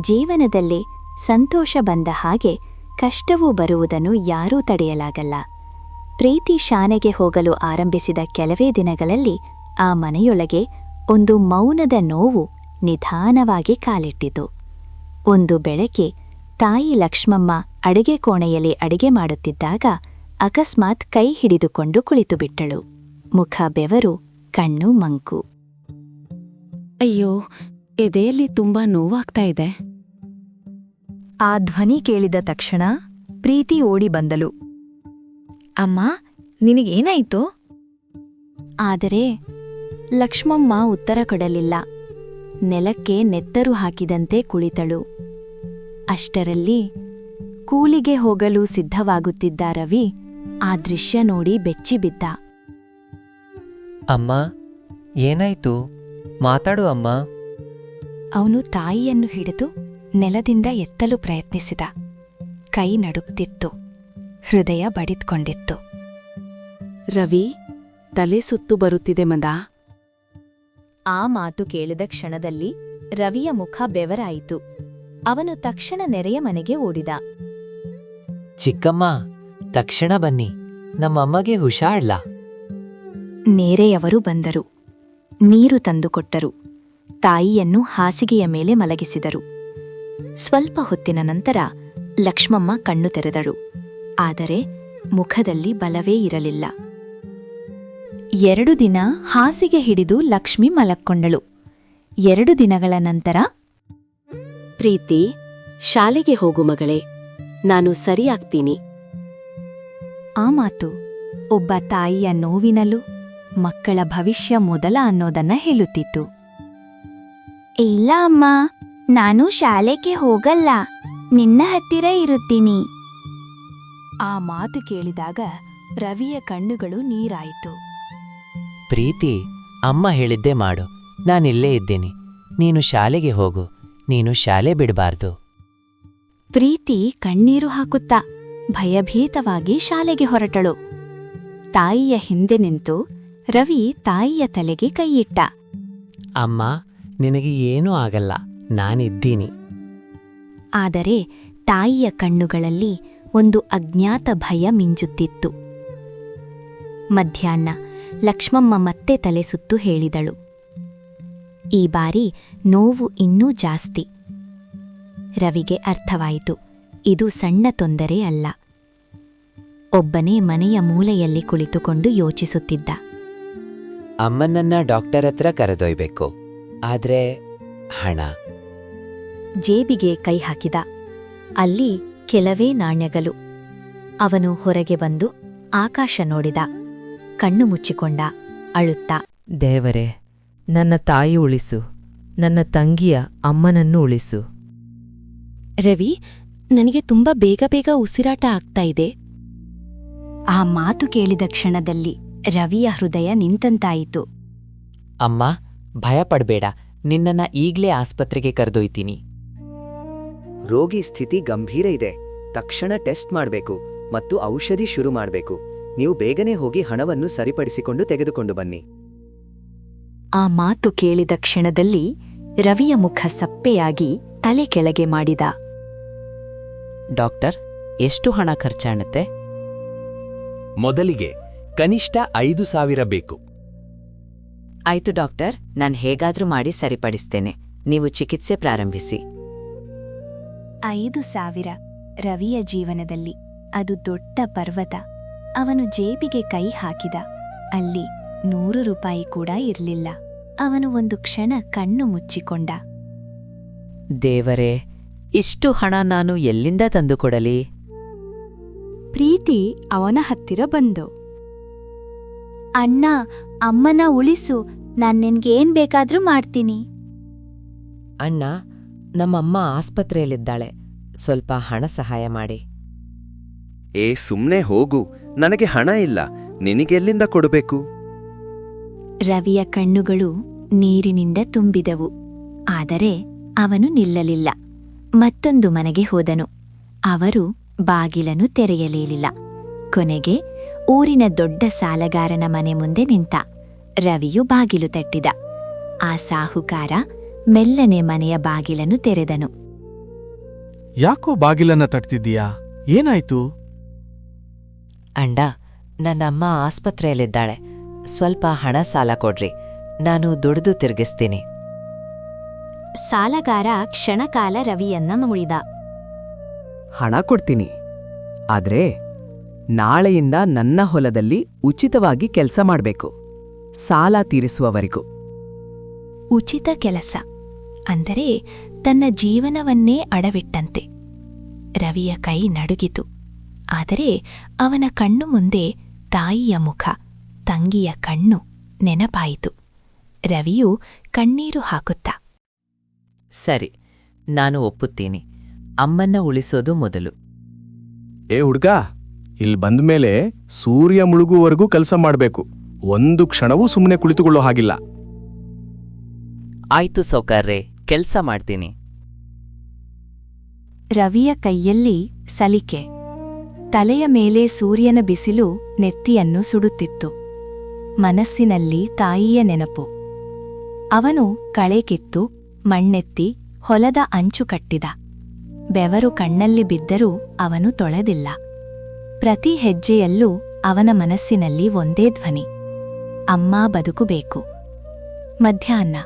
ಜೀವನದಲ್ಲಿ ಸಂತೋಷ ಬಂದ ಹಾಗೆ ಕಷ್ಟವೂ ಬರುವುದನ್ನು ಯಾರೂ ತಡೆಯಲಾಗಲ್ಲ. ಪ್ರೀತಿ ಶಾನೆಗೆ ಹೋಗಲು ಆರಂಭಿಸಿದ ಕೆಲವೇ ದಿನಗಳಲ್ಲಿ ಆ ಮನೆಯೊಳಗೆ ಒಂದು ಮೌನದ ನೋವು ನಿಧಾನವಾಗಿ ಕಾಲಿಟ್ಟಿತು. ಒಂದು ಬೆಳಗ್ಗೆ ತಾಯಿ ಲಕ್ಷ್ಮಮ್ಮ ಅಡಿಗೆ ಕೋಣೆಯಲ್ಲಿ ಅಡಿಗೆ ಮಾಡುತ್ತಿದ್ದಾಗ ಅಕಸ್ಮಾತ್ ಕೈ ಹಿಡಿದುಕೊಂಡು ಕುಳಿತುಬಿಟ್ಟಳು. ಮುಖ ಬೆವರು ಕಣ್ಣು ಮಂಕು. ಅಯ್ಯೋ ಎದೆಯಲ್ಲಿ ತುಂಬಾ ನೋವಾಗ್ತಾ ಇದೆ. ಆ ಧ್ವನಿ ಕೇಳಿದ ತಕ್ಷಣ ಪ್ರೀತಿ ಓಡಿ ಬಂದಳು. ಅಮ್ಮ ನಿನಗೇನಾಯಿತು ಆದರೆ ಲಕ್ಷ್ಮಮ್ಮ ಉತ್ತರ ಕೊಡಲಿಲ್ಲ. ನೆಲಕ್ಕೆ ನೆತ್ತರು ಹಾಕಿದಂತೆ ಕುಳಿತಳು. ಅಷ್ಟರಲ್ಲಿ ಕೂಲಿಗೆ ಹೋಗಲು ಸಿದ್ಧವಾಗುತ್ತಿದ್ದ ರವಿ ಆ ದೃಶ್ಯ ನೋಡಿ ಬೆಚ್ಚಿಬಿದ್ದ. ಅಮ್ಮ ಏನಾಯ್ತು? ಮಾತಾಡು ಅಮ್ಮ. ಅವನು ತಾಯಿಯನ್ನು ಹಿಡಿದು ನೆಲದಿಂದ ಎತ್ತಲು ಪ್ರಯತ್ನಿಸಿದ. ಕೈ ನಡುಗ್ತಿತ್ತು. ಹೃದಯ ಬಡಿದ್ಕೊಂಡಿತ್ತು. ರವಿ ತಲೆ ಸುತ್ತು ಬರುತ್ತಿದೆ ಮದ. ಆ ಮಾತು ಕೇಳಿದ ಕ್ಷಣದಲ್ಲಿ ರವಿಯ ಮುಖ ಬೆವರಾಯಿತು. ಅವನು ತಕ್ಷಣ ನೆರೆಯ ಮನೆಗೆ ಓಡಿದ. ಚಿಕ್ಕಮ್ಮ ತಕ್ಷಣ ಬನ್ನಿ. ನಮ್ಮಮ್ಮಗೆ ಹುಷಾರ್ಲ. ನೇರೆಯವರು ಬಂದರು. ನೀರು ತಂದುಕೊಟ್ಟರು ತಾಯಿಯನ್ನು ಹಾಸಿಗೆಯ ಮೇಲೆ ಮಲಗಿಸಿದರು. ಸ್ವಲ್ಪ ಹೊತ್ತಿನ ನಂತರ ಲಕ್ಷ್ಮಮ್ಮ ಕಣ್ಣು ತೆರೆದಳು ಆದರೆ ಮುಖದಲ್ಲಿ ಬಲವೇ ಇರಲಿಲ್ಲ. ಎರಡು ದಿನ ಹಾಸಿಗೆ ಹಿಡಿದು ಲಕ್ಷ್ಮಿ ಮಲಕ್ಕೊಂಡಳು. ಎರಡು ದಿನಗಳ ನಂತರ, ಪ್ರೀತಿ, ಶಾಲೆಗೆ ಹೋಗು ಮಗಳೇ, ನಾನು ಸರಿಯಾಗ್ತೀನಿ. ಆ ಮಾತು ಒಬ್ಬ ತಾಯಿಯ ನೋವಿನಲ್ಲೂ ಮಕ್ಕಳ ಭವಿಷ್ಯ ಮೊದಲ ಅನ್ನೋದನ್ನ ಹೇಳುತ್ತಿತ್ತು. ಇಲ್ಲ ಅಮ್ಮ, ನಾನು ಶಾಲೆಗೆ ಹೋಗಲ್ಲ, ನಿನ್ನ ಹತ್ತಿರ ಇರುತ್ತೀನಿ. ಆ ಮಾತು ಕೇಳಿದಾಗ ರವಿಯ ಕಣ್ಣುಗಳು ನೀರಾಯಿತು. ಪ್ರೀತಿ ಅಮ್ಮ ಹೇಳಿದ್ದೆ ಮಾಡು. ನಾನಿಲ್ಲೇ ಇದ್ದೇನೆ. ನೀನು ಶಾಲೆಗೆ ಹೋಗು. ನೀನು ಶಾಲೆ ಬಿಡಬಾರ್ದು. ಪ್ರೀತಿ ಕಣ್ಣೀರು ಹಾಕುತ್ತಾ ಭಯಭೀತವಾಗಿ ಶಾಲೆಗೆ ಹೊರಟಳು. ತಾಯಿಯ ಹಿಂದೆ ನಿಂತು ರವಿ ತಾಯಿಯ ತಲೆಗೆ ಕೈಯಿಟ್ಟ. ಅಮ್ಮ ನಿನಗೆ ಏನೂ ಆಗಲ್ಲ. ನಾನಿದ್ದೀನಿ. ಆದರೆ ತಾಯಿಯ ಕಣ್ಣುಗಳಲ್ಲಿ ಒಂದು ಅಜ್ಞಾತ ಭಯ ಮಿಂಚುತ್ತಿತ್ತು ಮಧ್ಯಾಹ್ನ ಲಕ್ಷ್ಮಮ್ಮ ಮತ್ತೆ ತಲೆ ಸುತ್ತು ಹೇಳಿದಳು. ಈ ಬಾರಿ ನೋವು ಇನ್ನೂ ಜಾಸ್ತಿ. ರವಿಗೆ ಅರ್ಥವಾಯಿತು ಇದು ಸಣ್ಣ ತೊಂದರೆ ಅಲ್ಲ. ಒಬ್ಬನೇ ಮನೆಯ ಮೂಲೆಯಲ್ಲಿ ಕುಳಿತುಕೊಂಡು ಯೋಚಿಸುತ್ತಿದ್ದ. ಅಮ್ಮನನ್ನ ಡಾಕ್ಟರ್ ಹತ್ರ ಕರೆದೊಯ್ಬೇಕು ಆದ್ರೆ ಹಣ. ಜೇಬಿಗೆ ಕೈ ಹಾಕಿದ. ಅಲ್ಲಿ ಕೆಲವೇ ನಾಣ್ಯಗಳು. ಅವನು ಹೊರಗೆ ಬಂದು ಆಕಾಶ ನೋಡಿದ. ಕಣ್ಣು ಮುಚ್ಚಿಕೊಂಡ ಅಳುತ್ತ. ದೇವರೇ ನನ್ನ ತಾಯಿ ಉಳಿಸು. ನನ್ನ ತಂಗಿಯ ಅಮ್ಮನನ್ನು ಉಳಿಸು. ರವಿ ನನಗೆ ತುಂಬಾ ಬೇಗ ಬೇಗ ಉಸಿರಾಟ ಆಗ್ತಾ ಇದೆ. ಆ ಮಾತು ಕೇಳಿದ ಕ್ಷಣದಲ್ಲಿ ರವಿಯ ಹೃದಯ ನಿಂತಂತಾಯಿತು. ಅಮ್ಮ ಭಯ ಪಡ್ಬೇಡ ನಿನ್ನನ್ನ ಈಗ್ಲೇ ಆಸ್ಪತ್ರೆಗೆ ಕರೆದೊಯ್ತೀನಿ. ರೋಗಿ ಸ್ಥಿತಿ ಗಂಭೀರ ಇದೆ. ತಕ್ಷಣ ಟೆಸ್ಟ್ ಮಾಡಬೇಕು ಮತ್ತು ಔಷಧಿ ಶುರು ಮಾಡಬೇಕು. ನೀವು ಬೇಗನೆ ಹೋಗಿ ಹಣವನ್ನು ಸರಿಪಡಿಸಿಕೊಂಡು ತೆಗೆದುಕೊಂಡು ಬನ್ನಿ. ಆ ಮಾತು ಕೇಳಿದ ಕ್ಷಣದಲ್ಲಿ ರವಿಯ ಮುಖ ಸಪ್ಪೆಯಾಗಿ ತಲೆ ಕೆಳಗೆ ಮಾಡಿದ. ಡಾಕ್ಟರ್ ಎಷ್ಟು ಹಣ ಖರ್ಚಾಣತ್ತೆ? ಮೊದಲಿಗೆ ಕನಿಷ್ಠ ಐದು ಸಾವಿರ ಬೇಕು. ಆಯ್ತು ಡಾಕ್ಟರ್ ನಾನು ಹೇಗಾದ್ರೂ ಮಾಡಿ ಸರಿಪಡಿಸ್ತೇನೆ. ನೀವು ಚಿಕಿತ್ಸೆ ಪ್ರಾರಂಭಿಸಿ. ಐದು ಸಾವಿರ ರವಿಯ ಜೀವನದಲ್ಲಿ ಅದು ದೊಡ್ಡ ಪರ್ವತ. ಅವನು ಜೇಬಿಗೆ ಕೈ ಹಾಕಿದ. ಅಲ್ಲಿ ನೂರು ರೂಪಾಯಿ ಕೂಡ ಇರಲಿಲ್ಲ. ಅವನು ಒಂದು ಕ್ಷಣ ಕಣ್ಣು ಮುಚ್ಚಿಕೊಂಡ. ದೇವರೇ ಇಷ್ಟು ಹಣ ನಾನು ಎಲ್ಲಿಂದ ತಂದುಕೊಡಲಿ? ಪ್ರೀತಿ ಅವನ ಹತ್ತಿರ ಬಂದು. ಅಣ್ಣ ಅಮ್ಮನ ಉಳಿಸು. ನಾನ್ ನಿನ್ಗೇನ್ ಬೇಕಾದ್ರೂ ಮಾಡ್ತೀನಿ. ಅಣ್ಣ ನಮ್ಮಮ್ಮ ಆಸ್ಪತ್ರೆಯಲ್ಲಿದ್ದಾಳೆ. ಸ್ವಲ್ಪ ಹಣ ಸಹಾಯ ಮಾಡಿ. ಏ ಸುಮ್ನೆ ಹೋಗು. ನನಗೆ ಹಣ ಇಲ್ಲ. ನಿನಗೆಲ್ಲಿಂದ ಕೊಡಬೇಕು? ರವಿಯ ಕಣ್ಣುಗಳು ನೀರಿನಿಂದ ತುಂಬಿದವು. ಆದರೆ ಅವನು ನಿಲ್ಲಲಿಲ್ಲ. ಮತ್ತೊಂದು ಮನೆಗೆ ಹೋದನು. ಅವರು ಬಾಗಿಲನ್ನು ತೆರೆಯಲೇಲಿಲ್ಲ. ಕೊನೆಗೆ ಊರಿನ ದೊಡ್ಡ ಸಾಲಗಾರನ ಮನೆ ಮುಂದೆ ನಿಂತ ರವಿಯು ಬಾಗಿಲು ತಟ್ಟಿದ. ಆ ಸಾಹುಕಾರ ಮೆಲ್ಲನೆ ಮನೆಯ ಬಾಗಿಲನ್ನು ತೆರೆದನು. ಯಾಕೋ ಬಾಗಿಲನ್ನ ತಟ್ತಿದ್ದೀಯಾ? ಏನಾಯ್ತು? ಅಂಡ ನನ್ನಮ್ಮ ಆಸ್ಪತ್ರೆಯಲ್ಲಿದ್ದಾಳೆ. ಸ್ವಲ್ಪ ಹಣ ಸಾಲ ಕೊಡ್ರಿ. ನಾನು ದುಡಿದು ತಿರುಗಿಸ್ತೀನಿ. ಸಾಲಗಾರ ಕ್ಷಣಕಾಲ ರವಿಯನ್ನ ಮುಳಿದ ಹಣ ಕೊಡ್ತೀನಿ. ಆದ್ರೆ ನಾಳೆಯಿಂದ ನನ್ನ ಹೊಲದಲ್ಲಿ ಉಚಿತವಾಗಿ ಕೆಲಸ ಮಾಡಬೇಕು. ಸಾಲ ತೀರಿಸುವವರೆಗೂ. ಉಚಿತ ಕೆಲಸ. ಅಂದರೆ ತನ್ನ ಜೀವನವನ್ನೇ ಅಡವಿಟ್ಟಂತೆ. ರವಿಯ ಕೈ ನಡುಗಿತು. ಆದರೆ ಅವನ ಕಣ್ಣು ಮುಂದೆ ತಾಯಿಯ ಮುಖ ತಂಗಿಯ ಕಣ್ಣು ನೆನಪಾಯಿತು. ರವಿಯು ಕಣ್ಣೀರು ಹಾಕುತ್ತಾ ಸರಿ ನಾನು ಒಪ್ಪುತ್ತೀನಿ. ಅಮ್ಮನ್ನ ಉಳಿಸೋದು ಮೊದಲು. ಏ ಹುಡ್ಗ ಇಲ್ಲಿ ಬಂದ್ಮೇಲೆ ಸೂರ್ಯ ಮುಳುಗುವವರೆಗೂ ಕೆಲಸ ಮಾಡಬೇಕು. ಒಂದು ಕ್ಷಣವೂ ಸುಮ್ಮನೆ ಕುಳಿತುಕೊಳ್ಳೋ ಹಾಗಿಲ್ಲ. ಆಯ್ತು ಸೌಕರ್ರೆ ಕೆಲ್ಸ ಮಾಡ್ತೀನಿ. ರವಿಯ ಕೈಯಲ್ಲಿ ಸಲಿಕೆ. ತಲೆಯ ಮೇಲೆ ಸೂರ್ಯನ ಬಿಸಿಲು ನೆತ್ತಿಯನ್ನು ಸುಡುತ್ತಿತ್ತು. ಮನಸ್ಸಿನಲ್ಲಿ ತಾಯಿಯ ನೆನಪು. ಅವನು ಕಳೆ ಕಿತ್ತು, ಮಣ್ಣೆತ್ತಿ ಹೊಲದ ಅಂಚು ಕಟ್ಟಿದ. ಬೆವರು ಕಣ್ಣಲ್ಲಿ ಬಿದ್ದರೂ ಅವನು ತೊಳೆದಿಲ್ಲ. ಪ್ರತಿ ಹೆಜ್ಜೆಯಲ್ಲೂ ಅವನ ಮನಸ್ಸಿನಲ್ಲಿ ಒಂದೇ ಧ್ವನಿ. ಅಮ್ಮ ಬದುಕುಬೇಕು. ಮಧ್ಯಾಹ್ನ.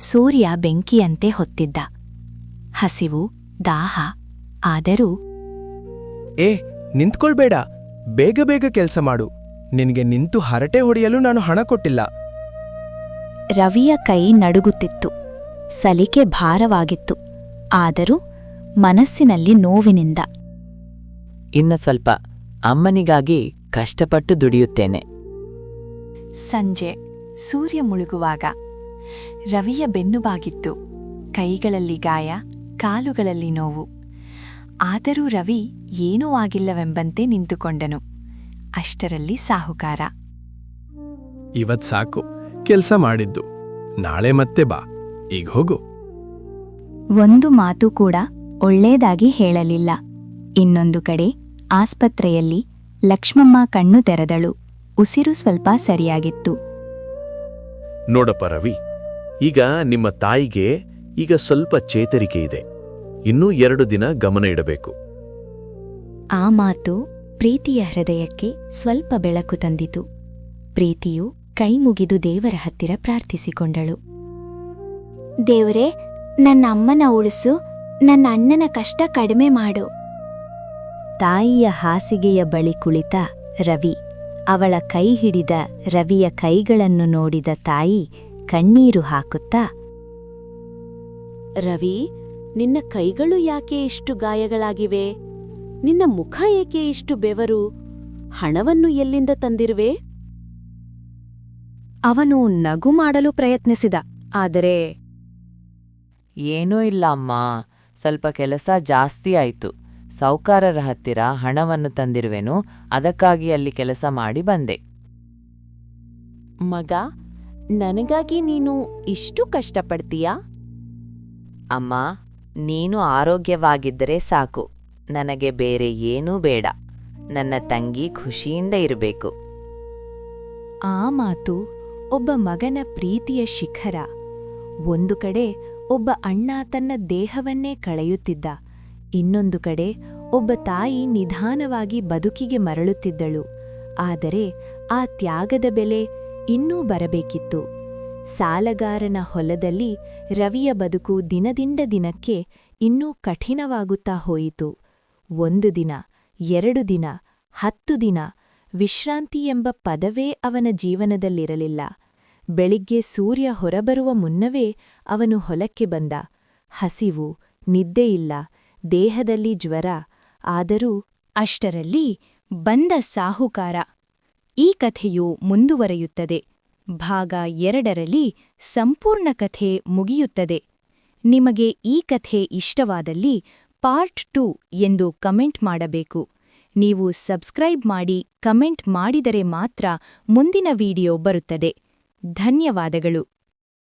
ಸೂರ್ಯ ಬೆಂಕಿಯಂತೆ ಹೊತ್ತಿದ್ದ. ಹಸಿವು ದಾಹ ಆದರೂ ಏ ನಿಂತ್ಕೊಳ್ಬೇಡ. ಬೇಗ ಬೇಗ ಕೆಲಸ ಮಾಡು. ನಿನಗೆ ನಿಂತು ಹರಟೆ ಹೊಡೆಯಲು ನಾನು ಹಣ ಕೊಟ್ಟಿಲ್ಲ. ರವಿಯ ಕೈ ನಡುಗುತ್ತಿತ್ತು. ಸಲಿಕೆ ಭಾರವಾಗಿತ್ತು. ಆದರೂ ಮನಸ್ಸಿನಲ್ಲಿ ನೋವಿನಿಂದ. ಇನ್ನ ಸ್ವಲ್ಪ ಅಮ್ಮನಿಗಾಗಿ ಕಷ್ಟಪಟ್ಟು ದುಡಿಯುತ್ತೇನೆ. ಸಂಜೆ ಸೂರ್ಯ ಮುಳುಗುವಾಗ ರವಿಯ ಬೆನ್ನುಬಾಗಿತ್ತು. ಕೈಗಳಲ್ಲಿ ಗಾಯ ಕಾಲುಗಳಲ್ಲಿ ನೋವು. ಆದರೂ ರವಿ ಏನೂ ಆಗಿಲ್ಲವೆಂಬಂತೆ ನಿಂತುಕೊಂಡನು. ಅಷ್ಟರಲ್ಲಿ ಸಾಹುಕಾರ. ಇವತ್ ಸಾಕು ಕೆಲಸ ಮಾಡಿದ್ದು. ನಾಳೆ ಮತ್ತೆ ಬಾ ಈಗ ಹೋಗು. ಒಂದು ಮಾತು ಕೂಡ ಒಳ್ಳೇದಾಗಿ ಹೇಳಲಿಲ್ಲ. ಇನ್ನೊಂದು ಕಡೆ ಆಸ್ಪತ್ರೆಯಲ್ಲಿ ಲಕ್ಷ್ಮಮ್ಮ ಕಣ್ಣು ತೆರೆದಳು. ಉಸಿರು ಸ್ವಲ್ಪ ಸರಿಯಾಗಿತ್ತು. ನೋಡಪ್ಪ ರವಿ ಈಗ ನಿಮ್ಮ ತಾಯಿಗೆ ಈಗ ಸ್ವಲ್ಪ ಚೇತರಿಕೆ ಇದೆ. ಇನ್ನೂ ಎರಡು ದಿನ ಗಮನ ಇಡಬೇಕು. ಆ ಮಾತು ಪ್ರೀತಿಯ ಹೃದಯಕ್ಕೆ ಸ್ವಲ್ಪ ಬೆಳಕು ತಂದಿತು. ಪ್ರೀತಿಯು ಕೈಮುಗಿದು ದೇವರ ಹತ್ತಿರ ಪ್ರಾರ್ಥಿಸಿಕೊಂಡಳು. ದೇವರೇ ನನ್ನ ಅಮ್ಮನ ಉಳಿಸು ನನ್ನ ಅಣ್ಣನ ಕಷ್ಟ ಕಡಿಮೆ ಮಾಡು. ತಾಯಿಯ ಹಾಸಿಗೆಯ ಬಳಿ ಕುಳಿತ ರವಿ ಅವಳ ಕೈ ಹಿಡಿದ ರವಿಯ ಕೈಗಳನ್ನು ನೋಡಿದ ತಾಯಿ ಕಣ್ಣೀರು ಹಾಕುತ್ತಾ ರವಿ ನಿನ್ನ ಕೈಗಳು ಯಾಕೆ ಇಷ್ಟು ಗಾಯಗಳಾಗಿವೆ? ನಿನ್ನ ಮುಖ ಏಕೆ ಇಷ್ಟು ಬೆವರು? ಹಣವನ್ನು ಎಲ್ಲಿಂದ ತಂದಿರುವೆ? ಅವನು ನಗು ಮಾಡಲು ಪ್ರಯತ್ನಿಸಿದ ಆದರೆ ಏನೂ ಇಲ್ಲ ಅಮ್ಮ ಸ್ವಲ್ಪ ಕೆಲಸ ಜಾಸ್ತಿ ಆಯ್ತು. ಸಾಹುಕಾರರ ಹತ್ತಿರ ಹಣವನ್ನು ತಂದಿರುವೆನು ಅದಕ್ಕಾಗಿ ಅಲ್ಲಿ ಕೆಲಸ ಮಾಡಿ ಬಂದೆ. ಮಗ ನನಗಾಗಿ ನೀನು ಇಷ್ಟು ಕಷ್ಟಪಡ್ತೀಯಾ? ಅಮ್ಮ, ನೀನು ಆರೋಗ್ಯವಾಗಿದ್ದರೆ ಸಾಕು. ನನಗೆ ಬೇರೆ ಏನೂ ಬೇಡ. ನನ್ನ ತಂಗಿ ಖುಷಿಯಿಂದ ಇರಬೇಕು. ಆ ಮಾತು ಒಬ್ಬ ಮಗನ ಪ್ರೀತಿಯ ಶಿಖರ. ಒಂದು ಕಡೆ ಒಬ್ಬ ಅಣ್ಣ ತನ್ನ ದೇಹವನ್ನೇ ಕಳೆಯುತ್ತಿದ್ದ. ಇನ್ನೊಂದು ಕಡೆ ಒಬ್ಬ ತಾಯಿ ನಿಧಾನವಾಗಿ ಬದುಕಿಗೆ ಮರಳುತ್ತಿದ್ದಳು. ಆದರೆ ಆ ತ್ಯಾಗದ ಬೆಲೆ ಇನ್ನೂ ಬರಬೇಕಿತ್ತು. ಸಾಲಗಾರನ ಹೊಲದಲ್ಲಿ ರವಿಯ ಬದುಕು ದಿನದಿಂದ ದಿನಕ್ಕೆ ಇನ್ನೂ ಕಠಿಣವಾಗುತ್ತಾ ಹೋಯಿತು. ಒಂದು ದಿನ, ಎರಡು ದಿನ, ಹತ್ತು ದಿನ, ವಿಶ್ರಾಂತಿ ಎಂಬ ಪದವೇ ಅವನ ಜೀವನದಲ್ಲಿರಲಿಲ್ಲ. ಬೆಳಿಗ್ಗೆ ಸೂರ್ಯ ಹೊರಬರುವ ಮುನ್ನವೇ ಅವನು ಹೊಲಕ್ಕೆ ಬಂದ. ಹಸಿವು ನಿದ್ದೆಯಿಲ್ಲ ದೇಹದಲ್ಲಿ ಜ್ವರ, ಆದರೂ ಅಷ್ಟರಲ್ಲಿ ಬಂದ ಸಾಹುಕಾರ. ಈ ಕಥೆಯು ಮುಂದುವರೆಯುತ್ತದೆ. ಭಾಗ ಎರಡರಲ್ಲಿ ಸಂಪೂರ್ಣ ಕಥೆ ಮುಗಿಯುತ್ತದೆ. ನಿಮಗೆ ಈ ಕಥೆ ಇಷ್ಟವಾದಲ್ಲಿ ಪಾರ್ಟ್ ಟು ಎಂದು ಕಮೆಂಟ್ ಮಾಡಬೇಕು. ನೀವು ಸಬ್ಸ್ಕ್ರೈಬ್ ಮಾಡಿ ಕಮೆಂಟ್ ಮಾಡಿದರೆ ಮಾತ್ರ ಮುಂದಿನ ವಿಡಿಯೋ ಬರುತ್ತದೆ. ಧನ್ಯವಾದಗಳು.